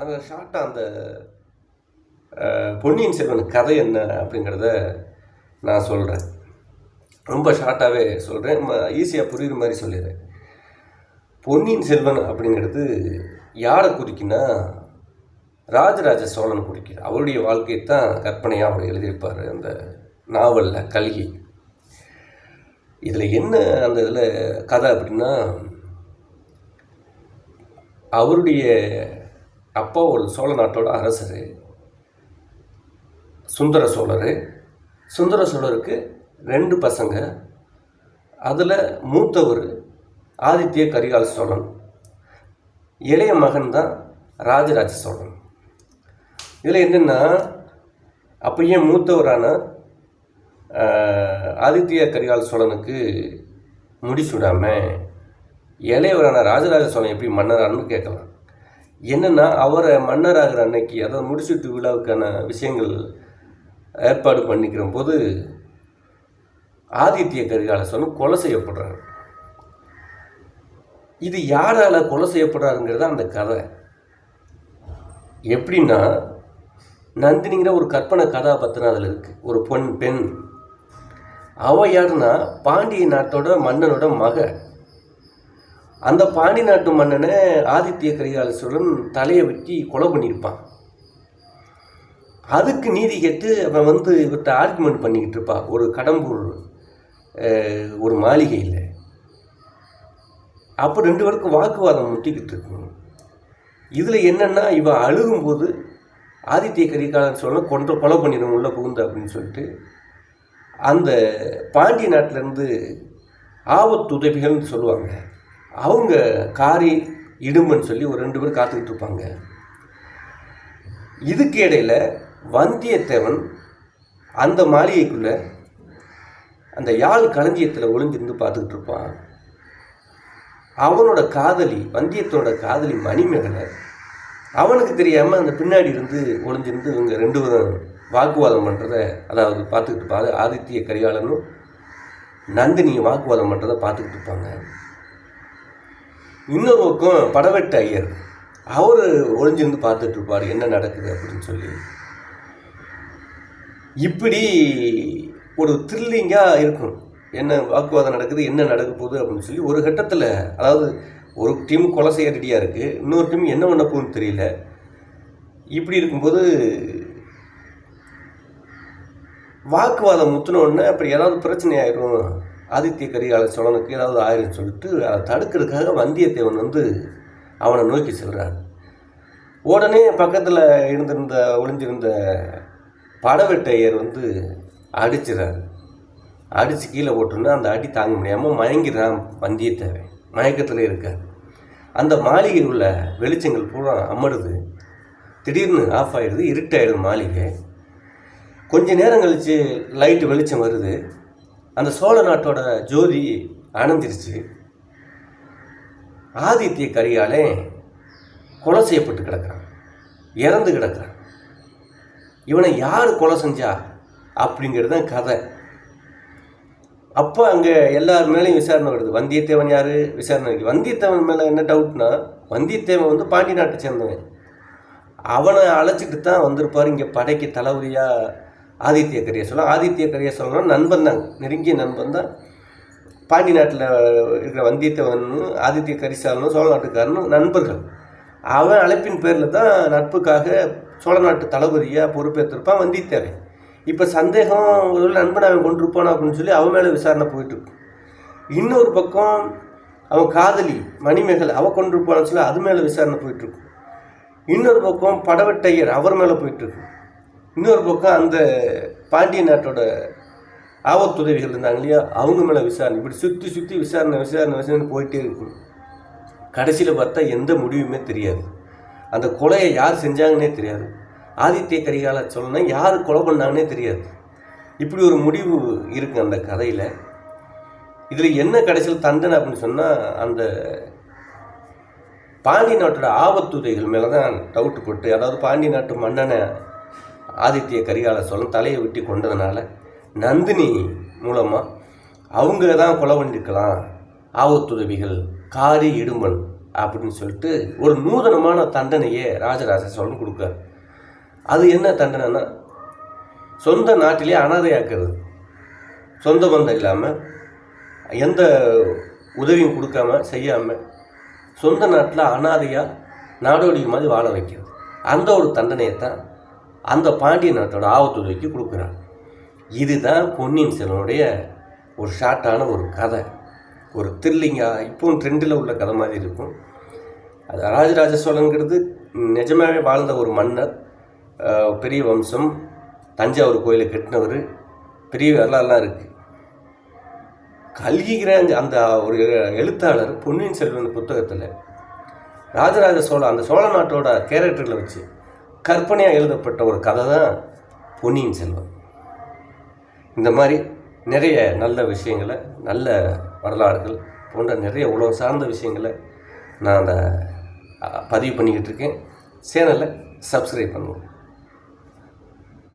அந்த ஷார்ட்டாக அந்த பொன்னியின் செல்வன் கதை என்ன அப்படிங்கிறத நான் சொல்கிறேன் ரொம்ப ஷார்ட்டாகவே சொல்கிறேன் ஈஸியாக புரியுற மாதிரி சொல்லிடுறேன். பொன்னியின் செல்வன் அப்படிங்கிறது யாரை குறிக்குன்னா ராஜராஜ சோழன் குறிக்கிறார் அவருடைய வாழ்க்கையை தான் கற்பனையாக அவர் எழுதியிருப்பார் அந்த நாவலில் கல்கி. இதில் என்ன அந்த இதில் கதை அப்படின்னா அவருடைய அப்போ ஒரு சோழ நாட்டோட அரசர் சுந்தர சோழர். சுந்தர சோழருக்கு ரெண்டு பசங்க. அதில் மூத்தவர் ஆதித்ய கரிகால சோழன். இளைய மகன் தான் ராஜராஜ சோழன். இதில் என்னென்னா அப்போ மூத்தவரான ஆதித்ய கரிகால சோழனுக்கு முடிச்சுடாமல் இளையவரான ராஜராஜ சோழன் எப்படி மன்னரான்னு கேட்கலாம். என்னென்னா அவரை மன்னராகிற அன்னைக்கு அதாவது முடிசூட்டு விழாவுக்கான விஷயங்கள் ஏற்பாடு பண்ணிக்கிற போது ஆதித்ய கரிகாலசனும் கொலை செய்யப்படுறாரு. இது யாரால் கொலை செய்யப்படுறாருங்கிறது அந்த கதை. எப்படின்னா நந்தினிங்கிற ஒரு கற்பனை கதாபாத்திரம் அதில் இருக்குது ஒரு பொன் பெண். அவ யாருன்னா பாண்டிய நாட்டோட மன்னனோட மக. அந்த பாண்டி நாட்டு மன்னனை ஆதித்ய கரிகால சோழன் தலையை வெட்டி கொலை பண்ணியிருப்பான். அதுக்கு நீதி கேட்டு அவன் வந்து இவர்கிட்ட ஆர்குமெண்ட் பண்ணிக்கிட்டு இருப்பான். ஒரு கடம்பூர் ஒரு மாளிகையில். அப்போ ரெண்டு பேருக்கும் வாக்குவாதம் முட்டிக்கிட்டு இருக்கும். இதில் என்னென்னா இவன் அழுகும்போது ஆதித்ய கரிகாலன் சொல்ல கொன்ற கொலை பண்ணிடும் உள்ளே புகுந்து அப்படின்னு சொல்லிட்டு அந்த பாண்டிய நாட்டிலேருந்து ஆபத்து உதவிகள்னு சொல்லுவாங்க. அவங்க காரி இடும்பன்னு சொல்லி ஒரு ரெண்டு பேர் காத்துக்கிட்டு இருப்பாங்க. இதுக்கு இடையில வந்தியத்தேவன் அந்த மாளிகைக்குள்ள அந்த யாழ் களஞ்சியத்தில் ஒளிஞ்சிருந்து பார்த்துக்கிட்டு இருப்பான். அவனோட காதலி வந்தியத்தனோட காதலி மணிமேகலை அவனுக்கு தெரியாமல் அந்த பின்னாடி இருந்து ஒளிஞ்சிருந்து இவங்க ரெண்டு பேரும் வாக்குவாதம் பண்ணுறத அதாவது பார்த்துக்கிட்டு இருப்பாரு ஆதித்ய கரிகாலனும் நந்தினியும் வாக்குவாதம் பண்ணுறத பார்த்துக்கிட்டு இருப்பாங்க. இன்னொரு பக்கம் படவெட்டு ஐயர். அவர் ஒளிஞ்சிருந்து பார்த்துட்டு இருப்பார் என்ன நடக்குது அப்படின்னு சொல்லி. இப்படி ஒரு த்ரில்லிங்காக இருக்கும். என்ன வாக்குவாதம் நடக்குது என்ன நடக்க போகுது அப்படின்னு சொல்லி ஒரு கட்டத்தில் அதாவது ஒரு டீம் கொலை செய்ய ரெடியாக இருக்குது இன்னொரு டீம் என்ன பண்ண போகுதுன்னு தெரியல. இப்படி இருக்கும்போது வாக்குவாதம் முத்தினோடனே அப்படி ஏதாவது பிரச்சனை ஆயிரும். ஆதித்ய கரிகால சோழனுக்கு ஏதாவது ஆயிரம் சொல்லிட்டு அதை தடுக்கிறதுக்காக வந்தியத்தேவன் வந்து அவனை நோக்கி செல்கிறான் உடனே பக்கத்தில் இருந்திருந்த ஒளிஞ்சிருந்த படவெட்டையர் வந்து அடிச்சிடறாரு அடித்து கீழே போட்டோன்னா அந்த அடி தாங்க முடியாமல் மயங்கிடுறான் வந்தியத்தேவன். மயக்கத்தில் இருக்கார். அந்த மாளிகை உள்ள வெளிச்சங்கள் பூரா அமருது. திடீர்னு ஆஃப் ஆகிடுது இருட்டாயிடுது மாளிகை. கொஞ்ச நேரம் கழித்து லைட்டு வெளிச்சம் வருது. அந்த சோழ நாட்டோட ஜோதி அணைஞ்சிருச்சு. ஆதித்ய கரிகாலே கொலை செய்யப்பட்டு கிடக்கிறான். இறந்து கிடக்கிறான். இவனை யார் கொலை செஞ்சா? அப்படிங்கிறது தான் கதை. அப்போ அங்கே எல்லார் மேலேயும் விசாரணை வருது. வந்தியத்தேவன் யார்? விசாரணை வந்தியத்தேவன் மேலே என்ன டவுட்னா வந்தியத்தேவன் வந்து பாண்டி நாட்டை சேர்ந்தவன். அவனை அழைச்சிட்டு தான் வந்திருப்பார். இங்கே படைக்கு தளபதியாக ஆதித்ய கரிய சொல்ல ஆதித்ய கரிய சொல்லணும் நண்பன் தான். நெருங்கிய நண்பன் தான். பாண்டி நாட்டில் இருக்கிற வந்தியத்தேவன் ஆதித்ய கரிசாலனும் சோழ நாட்டுக்காரனும் நண்பர்கள். அவன் அழைப்பின் பேரில் தான் நட்புக்காக சோழ நாட்டு தளபதியாக பொறுப்பேற்றிருப்பான் வந்தியத்தேவன். இப்போ சந்தேகம் ஒரு நண்பன் அவன் கொண்டிருப்பானோ அப்படின்னு சொல்லி அவன் மேலே விசாரணை போயிட்டுருக்கு இன்னொரு பக்கம் அவன் காதலி மணிமேகலை அவ கொண்டிருப்பான்னு சொல்லி அது மேலே விசாரணை போயிட்டுருக்கு இன்னொரு பக்கம் படவட்டையர் அவர் மேலே போயிட்டுருக்கு இன்னொரு பக்கம் அந்த பாண்டிய நாட்டோட ஆபத்துதவிகள் இருந்தாங்க இல்லையா? அவங்க மேலே விசாரணை. இப்படி சுற்றி சுற்றி விசாரணை விசாரணை விசாரணை போயிட்டே இருக்கும். கடைசியில் பார்த்தா எந்த முடிவுமே தெரியாது. அந்த கொலையை யார் செஞ்சாங்கன்னே தெரியாது. ஆதித்ய கரிகால சோழனை யார் கொலை பண்ணாங்கன்னே தெரியாது. இப்படி ஒரு முடிவு இருக்கு அந்த கதையில். இதில் என்ன கடைசியில் தண்டனை அப்படின்னு சொன்னால் அந்த பாண்டி நாட்டோட ஆபத்துதைகள் மேலே தான் டவுட்டு போட்டு அதாவது பாண்டி நாட்டு மன்னனை ஆதித்ய கரிகால சோழன் தலையை வெட்டி கொண்டதுனால நந்தினி மூலமாக அவங்க தான் கொலை பண்ணியிருக்கலாம் ஆபத்துதவிகள் காரி இடும்பன் அப்படின்னு சொல்லிட்டு ஒரு நூதனமான தண்டனையை ராஜராஜ சோழன் கொடுக்காரு அது என்ன தண்டனைன்னா சொந்த நாட்டிலே அனாதையாக்குறது சொந்த பந்தம் இல்லாமல் எந்த உதவியும் கொடுக்காம செய்யாமல் சொந்த நாட்டில் அனாதையாக நாடோடி மாதிரி வாழ வைக்கிறது. அந்த ஒரு தண்டனையை தான் அந்த பாண்டிய நாட்டோட ஆபத்துதவிக்கு கொடுக்குறாங்க இதுதான் பொன்னியின் செல்வனுடைய ஒரு ஷார்ட்டான ஒரு கதை. ஒரு த்ரில்லிங்காக இப்போவும் ட்ரெண்டில் உள்ள கதை மாதிரி இருக்கும். அது ராஜராஜ சோழங்கிறது நிஜமாகவே வாழ்ந்த ஒரு மன்னர் பெரிய வம்சம் தஞ்சாவூர் கோயிலை கட்டினவர் பெரிய வரலாறுலாம் இருக்குது கல்கிற அந்த- ஒரு எழுத்தாளர் பொன்னியின் செல்வன் புத்தகத்தில் ராஜராஜ சோழன் அந்த சோழ நாட்டோட கேரக்டரில் வச்சு கற்பனையாக எழுதப்பட்ட ஒரு கதை தான் பொன்னியின் செல்வன். இந்த மாதிரி நிறைய நல்ல விஷயங்களை நல்ல வரலாறுகள் போன்ற நிறைய உலகம் சார்ந்த விஷயங்களை நான் அந்த பதிவு பண்ணிக்கிட்டு இருக்கேன். சேனலை சப்ஸ்கிரைப் பண்ணுவோம்